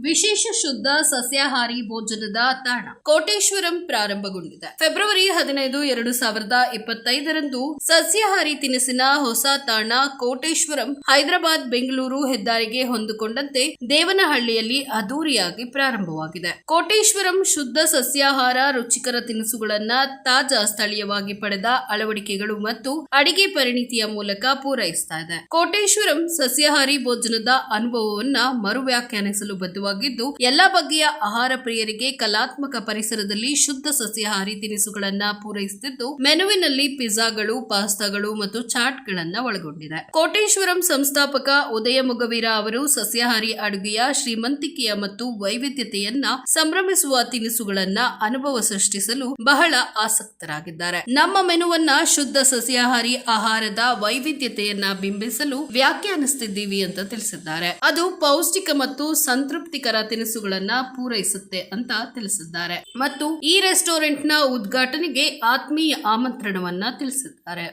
ವಿಶೇಷ ಶುದ್ಧ ಸಸ್ಯಾಹಾರಿ ಭೋಜನದ ತಾಣ. ಕೋಟೇಶ್ವರಂ ಪ್ರಾರಂಭಗೊಂಡಿದೆ. ಫೆಬ್ರವರಿ ಹದಿನೈದು, ಎರಡು ಸಾವಿರದ ಇಪ್ಪತ್ತೈದರಂದು ಸಸ್ಯಾಹಾರಿ ತಿನಿಸಿನ ಹೊಸ ತಾಣ ಕೋಟೇಶ್ವರಂ ಹೈದರಾಬಾದ್, ಬೆಂಗಳೂರು ಹೆದ್ದಾರಿಗೆ ಹೊಂದಿಕೊಂಡಂತೆ ದೇವನಹಳ್ಳಿಯಲ್ಲಿ ಅದ್ದೂರಿಯಾಗಿ ಪ್ರಾರಂಭವಾಗಿದೆ. ಕೋಟೇಶ್ವರಂ ಶುದ್ಧ ಸಸ್ಯಾಹಾರ ರುಚಿಕರ ತಿನಿಸುಗಳನ್ನ ತಾಜಾ ಸ್ಥಳೀಯವಾಗಿ ಪಡೆದ ಅಳವಡಿಕೆಗಳು ಮತ್ತು ಅಡಿಗೆ ಪರಿಣಿತಿಯ ಮೂಲಕ ಪೂರೈಸ್ತಾ ಇದೆ. ಕೋಟೇಶ್ವರಂ ಸಸ್ಯಾಹಾರಿ ಭೋಜನದ ಅನುಭವವನ್ನ ಮರು ವ್ಯಾಖ್ಯಾನಿಸಲು ಬದ್ಧವಾಗಿದ್ದು ಎಲ್ಲ ಬಗೆಯ ಆಹಾರ ಪ್ರಿಯರಿಗೆ ಕಲಾತ್ಮಕ ಪರಿಸರದಲ್ಲಿ ಶುದ್ಧ ಸಸ್ಯಾಹಾರಿ ತಿನಿಸುಗಳನ್ನ ಪೂರೈಸುತ್ತಿದ್ದು, ಮೆನುವಿನಲ್ಲಿ ಪಿಜ್ಜಾಗಳು, ಪಾಸ್ತಾಗಳು ಮತ್ತು ಚಾಟ್ಗಳನ್ನ ಒಳಗೊಂಡಿದೆ. ಕೋಟೇಶ್ವರಂ ಸಂಸ್ಥಾಪಕ ಉದಯ ಮುಗವೀರ ಅವರು ಸಸ್ಯಾಹಾರಿ ಅಡುಗೆಯ ಶ್ರೀಮಂತಿಕೆಯ ಮತ್ತು ವೈವಿಧ್ಯತೆಯನ್ನ ಸಂಭ್ರಮಿಸುವ ತಿನಿಸುಗಳನ್ನ ಅನುಭವ ಸೃಷ್ಟಿಸಲು ಬಹಳ ಆಸಕ್ತರಾಗಿದ್ದಾರೆ. ನಮ್ಮ ಮೆನುವನ್ನ ಶುದ್ಧ ಸಸ್ಯಾಹಾರಿ ಆಹಾರದ ವೈವಿಧ್ಯತೆಯನ್ನ ಬಿಂಬಿಸಲು ವ್ಯಾಖ್ಯಾನಿಸುತ್ತಿದ್ದೀವಿ ಅಂತ ತಿಳಿಸಿದ್ದಾರೆ. ಅದು ಪೌಷ್ಟಿಕ ಮತ್ತು ಸಂತೃಪ್ತಿಕರ ತಿನಿಸುಗಳನ್ನ ಪೂರೈಸುತ್ತೆ ಅಂತ ತಿಳಿಸಿದ್ದಾರೆ. ಮತ್ತು ಈ ರೆಸ್ಟೋರೆಂಟ್ನ ಉದ್ಘಾಟನೆಗೆ ಆತ್ಮೀಯ ಆಮಂತ್ರಣವನ್ನ ತಿಳಿಸಿದ್ದಾರೆ.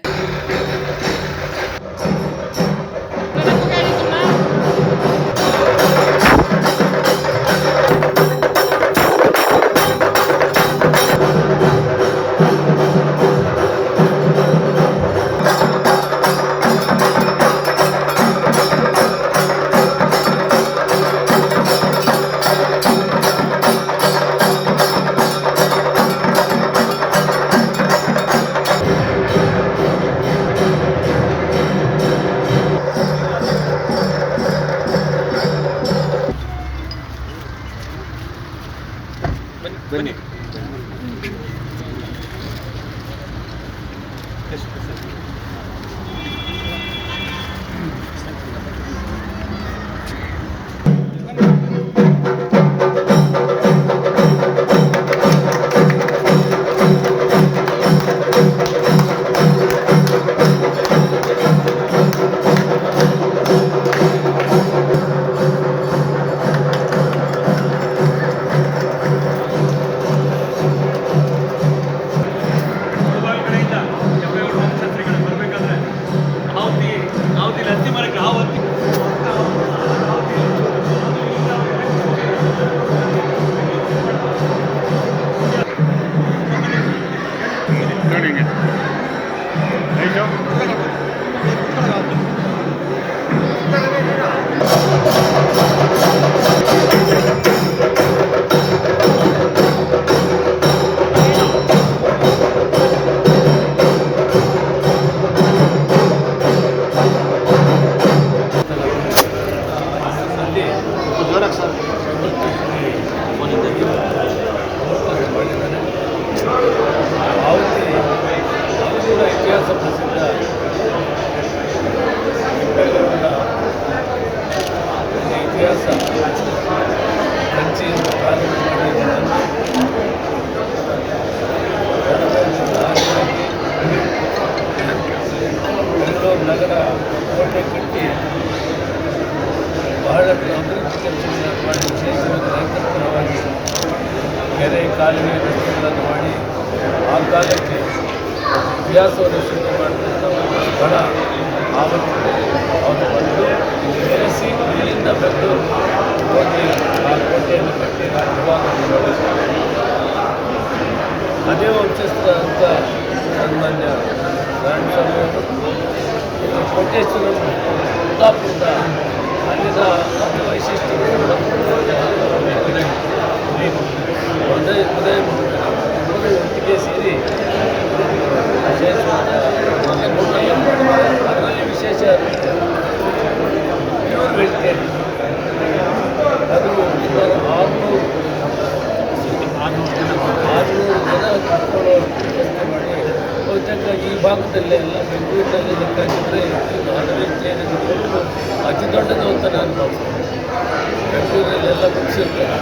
winning it. ಈ ಇತಿಹಾಸ ಕಂಚಿಯಿಂದ ಪ್ರಾರಂಭ ಮಾಡಿ ಬೆಂಗಳೂರು ನಗರ ಕೋಟೆ ಕಟ್ಟಿ ಬಹಳಷ್ಟು ಅಭಿವೃದ್ಧಿ ಕೆಲಸಗಳನ್ನು ಮಾಡಿ ವಿಶೇಷವಾಗಿ ರೈತರ ಪರವಾಗಿ ಕೆರೆ ಕಾಲುವೆ ರಸ್ತೆಗಳನ್ನು ಮಾಡಿ ಆ ಕಾಲಕ್ಕೆ ಇತಿಹಾಸವನ್ನು ಶುರು ಮಾಡಿದಂಥ ಒಂದು ಸ್ಥಳ ಆವತ್ತು ಅವರು ನೆಲೆಸಿ ಇಲ್ಲಿಂದ ಬಂದು ಹೋಗಿ ಆ ಕೋಟೆಯನ್ನು ಕಟ್ಟಿ ರಾಜ್ಯವಾಗಿ ಅದೇ ವಂಶಸ್ಥ ಅಂತ ಸನ್ಮಾನ್ಯ ನಾರಾಯಣ ಸ್ವಾಮಿ ಅವರು ಕೋಟೇಶ್ವರ ಕುಂದಾಪುರದ ಅಲ್ಲಿನ ಒಂದು ವೈಶಿಷ್ಟ್ಯಗಳು ಉದಯ ಮೂರು ಒಟ್ಟಿಗೆ ಸೇರಿ ವಿಶೇಷವಾದ ಅದರಲ್ಲಿ ವಿಶೇಷ ಅದು ಸುಮಾರು ಆರುನೂರು ಆರುನೂರು ಜನ ಕೂತ್ಕೊಳ್ಳೋ ವ್ಯವಸ್ಥೆ ಮಾಡಿ ಈ ಭಾಗದಲ್ಲೆಲ್ಲ ಬೆಂಗಳೂರಿನಲ್ಲಿ ಲೆಕ್ಕ ಹಾಕಿದ್ರೆ ನಾನ್ ವೆಜಿಟೇರಿಯನ್ ಅತಿ ದೊಡ್ಡದು ಅಂತ ನಾನು ಭಾವಿಸ್ತೇನೆ. ಬೆಂಗಳೂರಲ್ಲೆಲ್ಲ ಮುಗಿಸಿರ್ತಾರೆ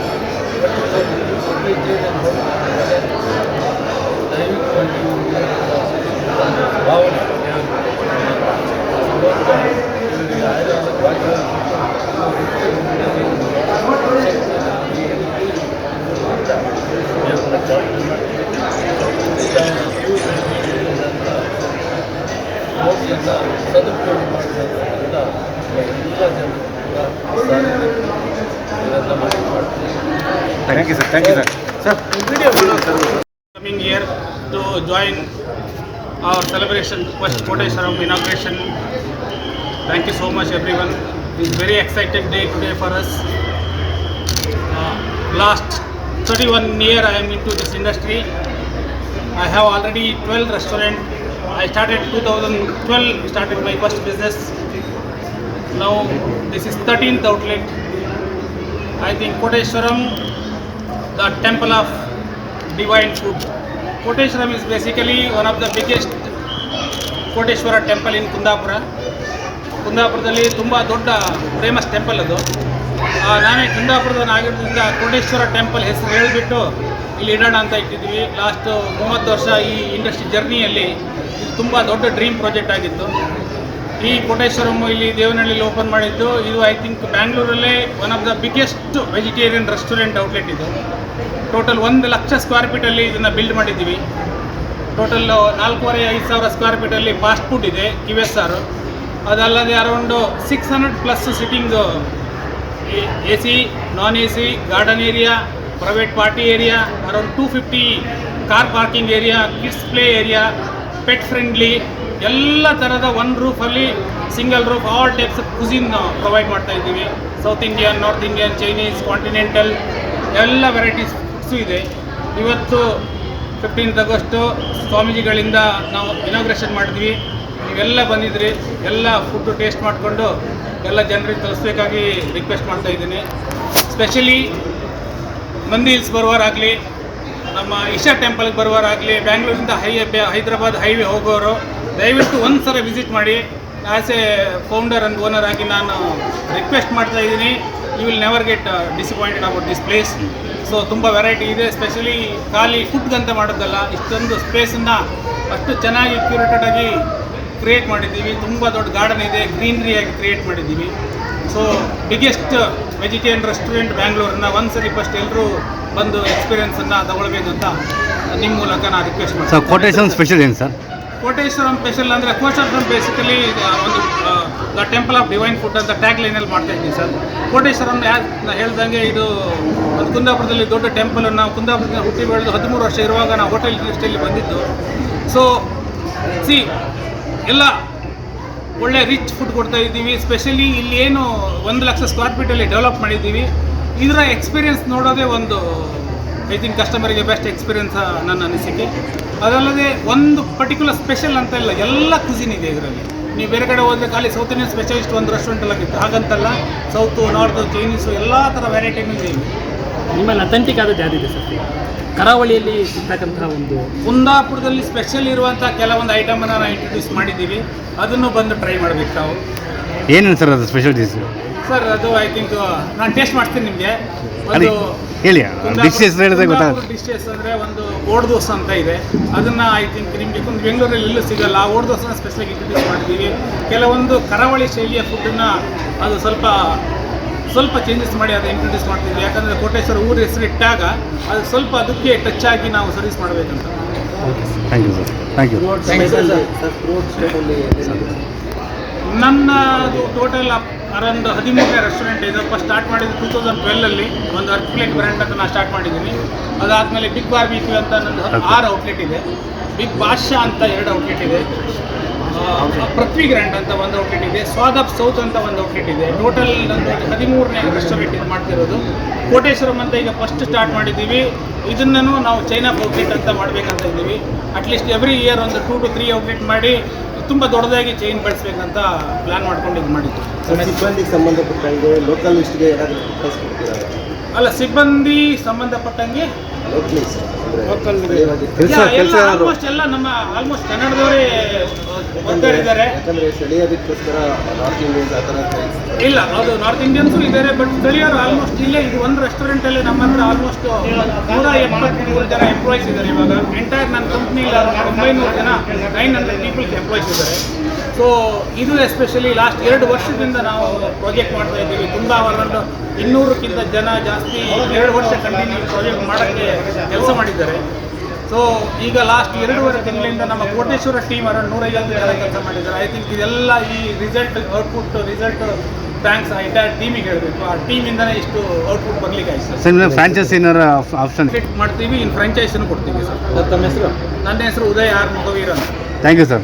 ಅದನ್ನು ಸದುಪಯೋಗ ಮಾಡಿದ್ದರಿಂದ thank you sir you sir thank you sir sir video coming year to join our celebration, first photo ceremony inauguration. Thank you so much everyone. It's very excited day today for us. Uh, last 31 year I am into this industry. I have already 12 restaurants I started 2012 started my first business. Now this is 13th outlet. I think Koteshwaram the temple of divine food. Koteshwaram is basically one of the biggest Koteshwara temple in Kundapura ಕುಂದಾಪುರದಲ್ಲಿ ತುಂಬ ದೊಡ್ಡ famous temple ಅದು ನಾನೇ ಕುಂದಾಪುರದವನಾಗಿರೋದ್ರಿಂದ Koteshwara temple ಹೆಸರು ಹೇಳಿಬಿಟ್ಟು ಇಲ್ಲಿ ಇಡೋಣ ಅಂತ ಇಟ್ಟಿದ್ವಿ. ಲಾಸ್ಟ್ ಮೂವತ್ತು ವರ್ಷ ಈ ಇಂಡಸ್ಟ್ರಿ ಜರ್ನಿಯಲ್ಲಿ ಇದು ತುಂಬ ದೊಡ್ಡ ಡ್ರೀಮ್ ಪ್ರಾಜೆಕ್ಟ್ ಆಗಿತ್ತು. ಈ ಕೋಟೇಶ್ವರಂ ಇಲ್ಲಿ ದೇವನಹಳ್ಳಿಲಿ ಓಪನ್ ಮಾಡಿದ್ದು. ಇದು I think ಬ್ಯಾಂಗ್ಳೂರಲ್ಲೇ one of the biggest vegetarian restaurant outlet ಇದು. ಟೋಟಲ್ ಒಂದು ಲಕ್ಷ ಸ್ಕ್ವೇರ್ ಫೀಟಲ್ಲಿ ಇದನ್ನು ಬಿಲ್ಡ್ ಮಾಡಿದ್ದೀವಿ. ಟೋಟಲ್ ನಾಲ್ಕೂವರೆ, ಐದು ಸಾವಿರ ಸ್ಕ್ವೇರ್ ಫೀಟಲ್ಲಿ ಫಾಸ್ಟ್ ಫುಡ್ ಇದೆ ಕ್ಯೂ ಎಸ್ ಆರ್ ಅದಲ್ಲದೆ around six hundred plus sitting A C non A C garden area private party area around two fifty car parking area kids play area pet friendly ಎಲ್ಲ ಥರದ one ರೂಫಲ್ಲಿ single roof all types cuisine provide ಮಾಡ್ತಾ ಇದ್ದೀವಿ. South Indian North Indian Chinese continental ಎಲ್ಲ varieties foods ಇದೆ. ಇವತ್ತು fifteenth August ಸ್ವಾಮೀಜಿಗಳಿಂದ ನಾವು inauguration ಮಾಡಿದ್ವಿ. ನೀವೆಲ್ಲ ಬಂದಿದ್ರಿ, ಎಲ್ಲ ಫುಡ್ಡು ಟೇಸ್ಟ್ ಮಾಡಿಕೊಂಡು ಎಲ್ಲ ಜನರಿಗೆ ತಲುಪಿಸ್ಬೇಕಾಗಿ ರಿಕ್ವೆಸ್ಟ್ ಮಾಡ್ತಾ ಇದ್ದೀನಿ. ಸ್ಪೆಷಲಿ ಮಂದಿ ಹಿಲ್ಸ್ ಬರುವವರಾಗಲಿ ನಮ್ಮ ಇಶಾ ಟೆಂಪಲ್ಗೆ ಬರುವವರಾಗಲಿ ಬ್ಯಾಂಗ್ಳೂರಿಂದ ಹೈ ಹೈದರಾಬಾದ್ ಹೈವೇ ಹೋಗೋರು, ದಯವಿಟ್ಟು ಒಂದು ಸಲ ವಿಸಿಟ್ ಮಾಡಿ. As a founder and owner ಆಗಿ ನಾನು ರಿಕ್ವೆಸ್ಟ್ ಮಾಡ್ತಾ ಇದ್ದೀನಿ. You will never get disappointed about this place so ತುಂಬ ವೆರೈಟಿ ಇದೆ ಸ್ಪೆಷಲಿ ಖಾಲಿ ಫುಡ್ಗಂತ ಮಾಡೋದಲ್ಲ, ಇಷ್ಟೊಂದು ಸ್ಪೇಸನ್ನು ಅಷ್ಟು ಚೆನ್ನಾಗಿ ಕ್ಯೂರೇಟೆಡ್ ಆಗಿ ಕ್ರಿಯೇಟ್ ಮಾಡಿದ್ದೀವಿ. ತುಂಬ ದೊಡ್ಡ ಗಾರ್ಡನ್ ಇದೆ ಗ್ರೀನ್ರಿಯಾಗಿ ಕ್ರಿಯೇಟ್ ಮಾಡಿದ್ದೀವಿ. ಸೊ ಬಿಗ್ಗೆಸ್ಟ್ ವೆಜಿಟೇರಿಯನ್ ರೆಸ್ಟೋರೆಂಟ್ ಬ್ಯಾಂಗ್ಳೂರನ್ನ ಒಂದ್ಸರಿ ಫಸ್ಟ್ ಎಲ್ಲರೂ ಬಂದು ಎಕ್ಸ್ಪೀರಿಯನ್ಸನ್ನು ಅಂತ ನಿಮ್ಮ ಮೂಲಕ ನಾನು ರಿಕ್ವೆಸ್ಟ್ ಸರ್ ಮಾಡ್ತೀನಿ ಕೋಟೇಶ್ವರಂ ಸ್ಪೆಷಲ್ ಏನು ಸರ್ ಕೋಟೇಶ್ವರಂ ಸ್ಪೆಷಲ್ ಅಂದರೆ ಕೋಟೇಶ್ವರಂ ಬೇಸಿಕಲಿ ಒಂದು the temple of divine food ಅಂತ ಟ್ಯಾಗ್ ಲೈನಲ್ಲಿ ಮಾಡ್ತಾ ಇದ್ದೀನಿ ಸರ್ ಕೋಟೇಶ್ವರಂ ಯಾಕೆ ಹೇಳ್ದಂಗೆ ಇದು ಒಂದು ಕುಂದಾಪುರದಲ್ಲಿ ದೊಡ್ಡ ಟೆಂಪಲ್ ನಾವು ಕುಂದಾಪುರದಿಂದ ಹುಟ್ಟಿ ಬೆಳೆದು ಹದಿಮೂರು ವರ್ಷ ಇರುವಾಗ ನಾವು ಹೋಟೆಲ್ ಇಂಡಸ್ಟ್ರಿಯಲ್ಲಿ ಬಂದಿದ್ದು. ಸೊ ಸಿ ಎಲ್ಲ ಒಳ್ಳೆ ರಿಚ್ ಫುಡ್ ಕೊಡ್ತಾ ಇದ್ದೀವಿ. ಸ್ಪೆಷಲಿ ಇಲ್ಲಿ ಏನು ಒಂದು ಲಕ್ಷ ಸ್ಕ್ವೇರ್ ಫೀಟಲ್ಲಿ ಡೆವಲಪ್ ಮಾಡಿದ್ದೀವಿ. ಇದರ ಎಕ್ಸ್ಪೀರಿಯನ್ಸ್ ನೋಡೋದೇ ಒಂದು ಐ ತಿಂಕ್ ಕಸ್ಟಮರಿಗೆ ಬೆಸ್ಟ್ ಎಕ್ಸ್ಪೀರಿಯನ್ಸ್ ನನ್ನ ಅನಿಸಿಕೆ. ಅದಲ್ಲದೆ ಒಂದು ಪರ್ಟಿಕ್ಯುಲರ್ ಸ್ಪೆಷಲ್ ಅಂತ ಇಲ್ಲ, ಎಲ್ಲ ಕುಸಿನ್ ಇದೆ ಇದರಲ್ಲಿ. ನೀವು ಬೇರೆ ಕಡೆ ಹೋದರೆ ಖಾಲಿ ಸೌತ್ ಇಂಡಿಯನ್ ಸ್ಪೆಷಲಿಸ್ಟ್ ಒಂದು ರೆಸ್ಟೋರೆಂಟ್ ಆಗಿತ್ತು ಹಾಗಂತಲ್ಲ ಸೌತು ನಾರ್ತು ಚೈನೀಸು ಎಲ್ಲ ಥರ ವೆರೈಟಿನೂ ಇದೆ. ನಿಮ್ಮಲ್ಲಿ ಅಥೆಂಟಿಕ್ ಆದದ್ದು ಇದೆ ಸರ್? ಕರಾವಳಿಯಲ್ಲಿ ಸಿಗ್ತಕ್ಕಂತಹ ಒಂದು ಕುಂದಾಪುರದಲ್ಲಿ ಸ್ಪೆಷಲ್ ಇರುವಂಥ ಕೆಲವೊಂದು ಐಟಮನ್ನು ನಾವು ಇಂಟ್ರೊಡ್ಯೂಸ್ ಮಾಡಿದ್ದೀವಿ. ಅದನ್ನು ಬಂದು ಟ್ರೈ ಮಾಡಬೇಕು ತಾವು ಏನೇನು ಸರ್ ಅದು ಸ್ಪೆಷಲ್ ಡಿಶ್ ಸರ್ ಅದು ಐ ತಿಂಕ್ ನಾನು ಟೇಸ್ಟ್ ಮಾಡ್ತೀನಿ ನಿಮಗೆ. ಅದು ಹೇಳಿ ಡಿಶ್ ಹೆಸರು ಹೇಳಿದ್ರೆ ಗೊತ್ತಾಗುತ್ತೆ. ಡಿಶಸ್ ಅಂದರೆ ಒಂದು ಓಡ್ ದೋಸೆ ಅಂತ ಇದೆ. ಅದನ್ನು ಐ ಥಿಂಕ್ ನಿಮಗೆ ಒಂದು ಬೆಂಗಳೂರಲ್ಲಿ ಎಲ್ಲೂ ಸಿಗಲ್ಲ. ಆ ಓಡ್ ದೋಸೆನ ಸ್ಪೆಷಲಾಗಿ ಇಂಟ್ರೊಡ್ಯೂಸ್ ಮಾಡಿದ್ದೀವಿ. ಕೆಲವೊಂದು ಕರಾವಳಿ ಶೈಲಿಯ ಫುಡ್ಡನ್ನು ಅದು ಸ್ವಲ್ಪ ಸ್ವಲ್ಪ ಚೇಂಜಸ್ ಮಾಡಿ ಅದು ಇಂಟ್ರೊಡ್ಯೂಸ್ ಮಾಡ್ತಿದ್ವಿ ಯಾಕಂದರೆ ಕೋಟೇಶ್ವರ ಊರ ಹೆಸರು ಇಟ್ಟಾಗ ಅದು ಸ್ವಲ್ಪ ಅದಕ್ಕೆ ಟಚ್ ಆಗಿ ನಾವು ಸರ್ವಿಸ್ ಮಾಡಬೇಕಂತ. Thank you sir thank you ನನ್ನದು ಟೋಟಲ್ ಅರೌಂಡ್ ಹದಿಮೂರನೇ ರೆಸ್ಟೋರೆಂಟ್ ಇದೆ. ಫಸ್ಟ್ ಸ್ಟಾರ್ಟ್ ಮಾಡಿದ್ದು ಟೂ ತೌಸಂಡ್ ಟ್ವೆಲ್ಲಲ್ಲಿ ಒಂದು ಅರ್ಪ್ಲೇಟ್ ಬ್ರ್ಯಾಂಡ್ ಅಂತ ನಾನು ಸ್ಟಾರ್ಟ್ ಮಾಡಿದ್ದೀನಿ. ಅದಾದಮೇಲೆ ಬಿಗ್ ಬಾರ್ಬಿಕ್ಯೂ ಅಂತ ನಂದು ಆರು ಔಟ್ಲೆಟ್ ಇದೆ. ಬಿಗ್ ಬಾಷಾ ಅಂತ ಎರಡು ಔಟ್ಲೆಟ್ ಇದೆ. ಪೃಥ್ವಿ ಗ್ರ್ಯಾಂಡ್ ಅಂತ ಒಂದು ಔಟ್ಲೆಟ್ ಇದೆ ಸ್ವಾದ್ ಆಫ್ ಸೌತ್ ಅಂತ ಒಂದು ಔಟ್ಲೆಟ್ ಇದೆ. ಟೋಟಲ್ ಒಂದು ಹದಿಮೂರನೇ ರೆಸ್ಟೋರೆಂಟ್ ಇದು ಮಾಡ್ತಿರೋದು. ಕೋಟೇಶ್ವರಂ ಅಂತ ಈಗ ಫಸ್ಟ್ ಸ್ಟಾರ್ಟ್ ಮಾಡಿದ್ದೀವಿ. ಇದನ್ನು ನಾವು ಚೈನಾ ಔಟ್ಲೆಟ್ ಅಂತ ಮಾಡಬೇಕಂತ ಇದ್ದೀವಿ. ಅಟ್ಲೀಸ್ಟ್ ಎವ್ರಿ ಇಯರ್ ಒಂದು ಟೂ ಟು ತ್ರೀ ಔಟ್ಲೆಟ್ ಮಾಡಿ ತುಂಬ ದೊಡ್ಡದಾಗಿ ಚೈನ್ ಬಳಸಬೇಕಂತ ಪ್ಲ್ಯಾನ್ ಮಾಡ್ಕೊಂಡು ಇದು ಮಾಡಿದ್ದು. ಸಿಬ್ಬಂದಿಗೆ ಸಂಬಂಧಪಟ್ಟಂಗೆ ಲೋಕಲ್ ಏನಾದರೂ ಅಲ್ಲ ಸಿಬ್ಬಂದಿ ಸಂಬಂಧಪಟ್ಟಂಗೆ ಕೆಲ್ಸ ಕೆಲ್ಸ ಆಲ್ಮೋಸ್ಟ್ ಎಲ್ಲ ನಮ್ಮ ಆಲ್ಮೋಸ್ಟ್ ಕನ್ನಡದವರೇ ವರ್ಕರ್ ಇದ್ದಾರೆ ಸ್ಥಳೀಯದಕ್ಕೋಸ್ಕರ ನಾರ್ತ್ ಇಂಡಿಯನ್ಸ್ ಆ ಥರ ಇಲ್ಲ ಅದು ನಾರ್ತ್ ಇಂಡಿಯನ್ಸು ಇದ್ದಾರೆ ಬಟ್ ಸ್ಥಳೀಯರು ಆಲ್ಮೋಸ್ಟ್ ಇಲ್ಲೇ ಇದು ಒಂದು ರೆಸ್ಟೋರೆಂಟಲ್ಲೇ ನಮ್ಮ ಹತ್ರ ಆಲ್ಮೋಸ್ಟ್ ನೂರ ಎಪ್ಪತ್ಮೂರು ಜನ ಎಂಪ್ಲಾಯ್ಸ್ ಇದ್ದಾರೆ ಇವಾಗ. ಎಂಟೈರ್ ನನ್ನ ಕಂಪ್ನಿಲಿ ಒಂಬೈನೂರು ಜನ ನೈನ್ ಹಂಡ್ರೆಡ್ ಪೀಪಲ್ಸ್ ಎಂಪ್ಲಾಯ್ಸ್ ಇದ್ದಾರೆ. ಸೊ ಇದು ಎಸ್ಪೆಷಲಿ ಲಾಸ್ಟ್ ಎರಡು ವರ್ಷದಿಂದ ನಾವು ಪ್ರಾಜೆಕ್ಟ್ ಮಾಡ್ತಾ ಇದ್ದೀವಿ. ತುಂಬ ಅವರನ್ನು ಇನ್ನೂರಕ್ಕಿಂತ ಜನ ಜಾಸ್ತಿ ಎರಡು ವರ್ಷ ಕಂಟಿನ್ಯೂ ಪ್ರಾಜೆಕ್ಟ್ ಮಾಡೋಕ್ಕೆ ಕೆಲಸ ಮಾಡಿದ್ದಾರೆ. ಸೊ ಈಗ ಲಾಸ್ಟ್ ಎರಡೂವರೆ ತಿಂಗಳಿಂದ ನಮ್ಮ ಕೋಟೇಶ್ವರ ಟೀಮ್ ಅವರ ನೂರೈವತ್ತು ಜನ ಕೆಲಸ ಮಾಡಿದ್ದಾರೆ. ಐ ಥಿಂಕ್ ಇದೆಲ್ಲ ಈ ರಿಸಲ್ಟ್ ಔಟ್ಪುಟ್ ರಿಸಲ್ಟ್ ಥ್ಯಾಂಕ್ಸ್ ಆ ಎಂಟೈರ್ ಟೀಮಿಗೆ ಹೇಳಬೇಕು. ಆ ಟೀಮಿಂದನೇ ಇಷ್ಟು ಔಟ್ಪುಟ್ ಬರ್ಲಿಕ್ಕೆ ಆಯ್ತು ಸರ್ ಫ್ರಾಂಚೈಸ್ ಏನಾರ ಆಪ್ಷನ್ ಮಾಡ್ತೀವಿ ಇನ್ನು ಫ್ರಾಂಚೈಸನ್ನು ಕೊಡ್ತೀವಿ ಸರ್ ಹೆಸರು? ನನ್ನ ಹೆಸರು Uday R Mogaveer thank you sir